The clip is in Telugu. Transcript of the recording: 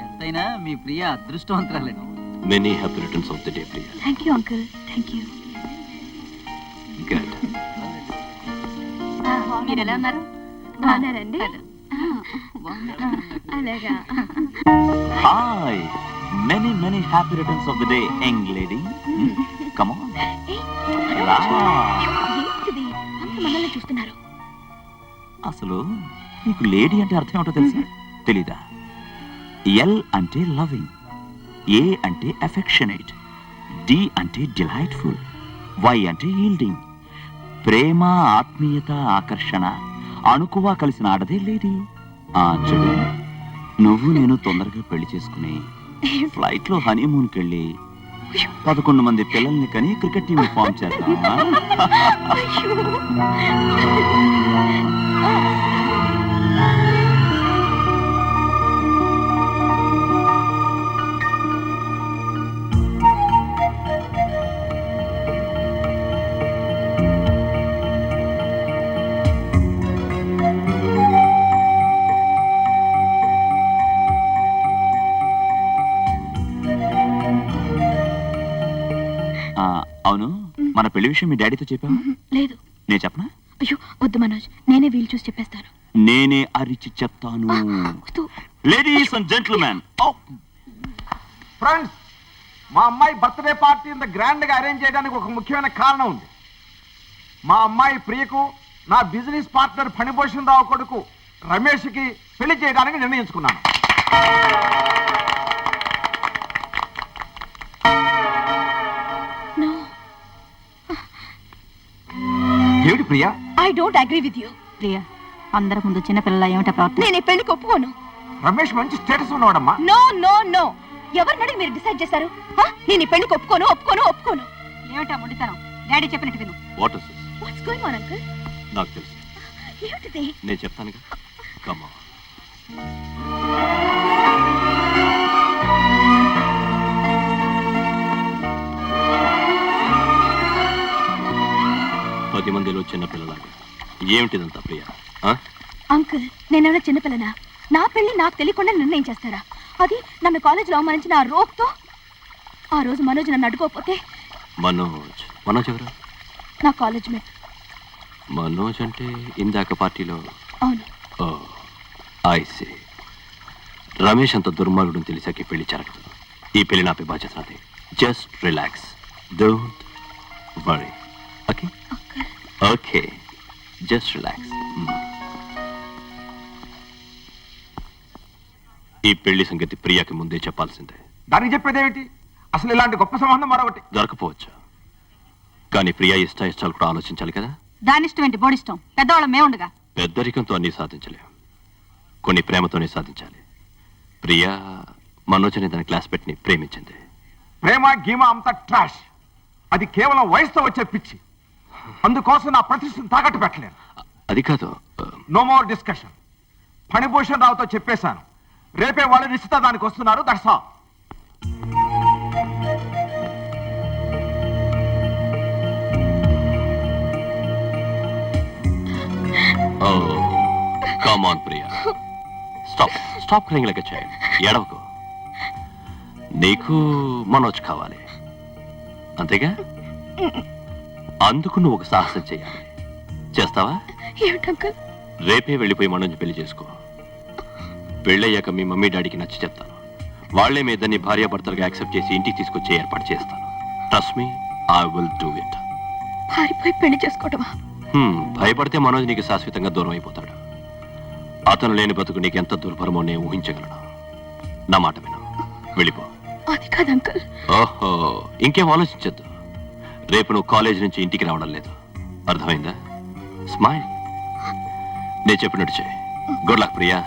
ఎంతైనా మీ ప్రియ అదృష్టవంతురాలండి. Many happy returns of the day Priya thank you uncle thank you good మీరు ఎలా ఉన్నారు? బాగున్నారండి? అలాగా. Hi many many happy returns of the day young lady come మనల్ని చూస్తున్నారు. అసలు నీకు లేడీ అంటే అర్థం ఏమిటో తెలుసా? తెలీదా? ఎల్ అంటే లవింగ్ ఏ అంటే అఫెక్షనేట్ డి అంటే డిలైట్ఫుల్ వై అంటే ఈల్డింగ్ ప్రేమ ఆత్మీయత ఆకర్షణ అణుకువ కలిసిన ఆడదే లేడీ. ఆ చూడు నువ్వు నేను తొందరగా పెళ్ళి చేసుకుని ఫ్లైట్లో హనీమూన్కి వెళ్ళి పదకొండు మంది పిల్లల్ని కని క్రికెట్ టీం ఫామ్ చేద్దామా? ఆ, అవును మన పెళ్ళి విషయం మీ డాడీతో చెప్పావా? లేదు. నేను చెప్పనా? అయ్యో వద్దు మనోజ్ నేనే వీలు చూసి చెప్పేస్తాను. నేనే అరిచి చెప్తాను. లేడీస్ అండ్ జెంట్మెన్ ఫ్రెండ్స్ మా అమ్మాయి బర్త్డే పార్టీ ఇంత గ్రాండ్గా అరేంజ్ చేయడానికి ఒక ముఖ్యమైన కారణం ఉంది. మా అమ్మాయి ప్రియకు నా బిజినెస్ పార్ట్నర్ ఫణిభూషణ్ రావు కొడుకు రమేష్కి పెళ్ళి చేయడానికి నిర్ణయించుకున్నాను. ఏమిటి Priya? I don't agree with you Priya అందరి ముందు చిన్నపిల్లల ఏమిటా ప్రవర్తన నేను ఈ పెళ్ళికి ఒప్పుకోను. రమేష్ మంచి స్టేటస్ ఉన్నవాడమ్మా. నో నో నో ఎవరినడి మీరు డిసైడ్ చేశారు? హ? నేను ఈ పెళ్ళికి ఒప్పుకోను ఒప్పుకోను ఒప్పుకోను. ఏమిటా మొండితనం? డాడీ చెప్పినట్టు విను. What is what's going on uncle నాకు తెలుసు. ఏమిటిది? నేను చెప్తానుగా. కమ్మా పది మందిలో చిన్న పిల్లలాగా ఏమిటిదంతా ప్రియ? అంకుల్ నేనేమైనా చిన్నపిల్లనా? నా పెళ్ళి నాకు తెలియకుండా నిర్ణయం చేస్తారా? అది నన్ను కాలేజీలో అవమానించిన ఆ రోక్తో? ఆ రోజు మనోజ్ నన్ను అడ్డుకోకపోతే? మనోజ్. మనోజ్ ఎవరు? నా కాలేజ్ మేట్. మనోజ్ అంటే ఇందాక పార్టీలో? అవును. ఓ ఐసి రమేష్ అంత దుర్మార్గుడు తెలిసాక పెళ్ళి జరగదు. ఈ పెళ్ళి నాపై బాధ్యత నాది. Just relax. Don't worry. Okay just relax ఈ పెళ్ళి సంగతి ప్రియాకి ముందే చెప్పాల్సిందే. దానికి చెప్పేది ఏమిటి అసలు ఇలాంటి గొప్ప సంబంధం మరొకటి. దొరకపోవచ్చు? కానీ ప్రియా ఇష్ట ఇష్టాలు కూడా ఆలోచించాలి కదా? దాని ఇష్టం ఏంటి బోడిష్టం. పెద్దవాళ్ళం మేముండగా పెద్దరికంతో అన్ని సాధించలేం. కొన్ని ప్రేమతోనే సాధించాలి. ప్రియా మనోజ్ అనే తన క్లాస్ పెట్టిని ప్రేమించింది. ప్రేమ గీమ అంత ట్రాష్. అది కేవలం వయసుతో వచ్చే పిచ్చి. అందుకోసం నా ప్రతిష్టను తాకట్టు పెట్టలేను. అది కాదు నో మోర్ డిస్కషన్ ఫణిభూషణ్ రావుతో చెప్పేశాను. రేపే వాళ్ళు నిశ్చితానికి వస్తున్నారు that's all oh come on Priya. Stop stop crying like child ఎడవకు నీకు మనోజ్ కావాలి. అంతేగా? అందుకు నువ్వు ఒక సాహసం చేయాలి. చేస్తావా? ఏమిటి అంకుల్? రేపే వెళ్ళిపోయి మనోజ్ పెళ్ళి చేసుకో. పెళ్ళయ్యాక మీ మమ్మీ డాడీకి నచ్చి చెప్తాను. వాళ్ళే మీ ఇద్దరిని భార్యాభర్తలుగా యాక్సెప్ట్ చేసి ఇంటికి తీసుకొచ్చే ఏర్పాటు చేస్తాను. Trust me I will do it పారిపోయి పెళ్ళి చేసుకోవటమా? భయపడితే మనోజ్ నీకు శాశ్వతంగా దూరం అయిపోతాడు. అతను లేని బతుకు నీకు ఎంత దుర్భరమో నేను ఊహించగలను. నా మాట విను. వెళ్ళిపో. అది కాదు అంకుల్. ఓహో ఇంకేం ఆలోచించద్దు. రేపు నువ్వు కాలేజ్ నుంచి ఇంటికి రావడం లేదు. అర్థమైందా? స్మైల్. నేను చెప్పినట్టు చేయి గుడ్ లక్ ప్రియా.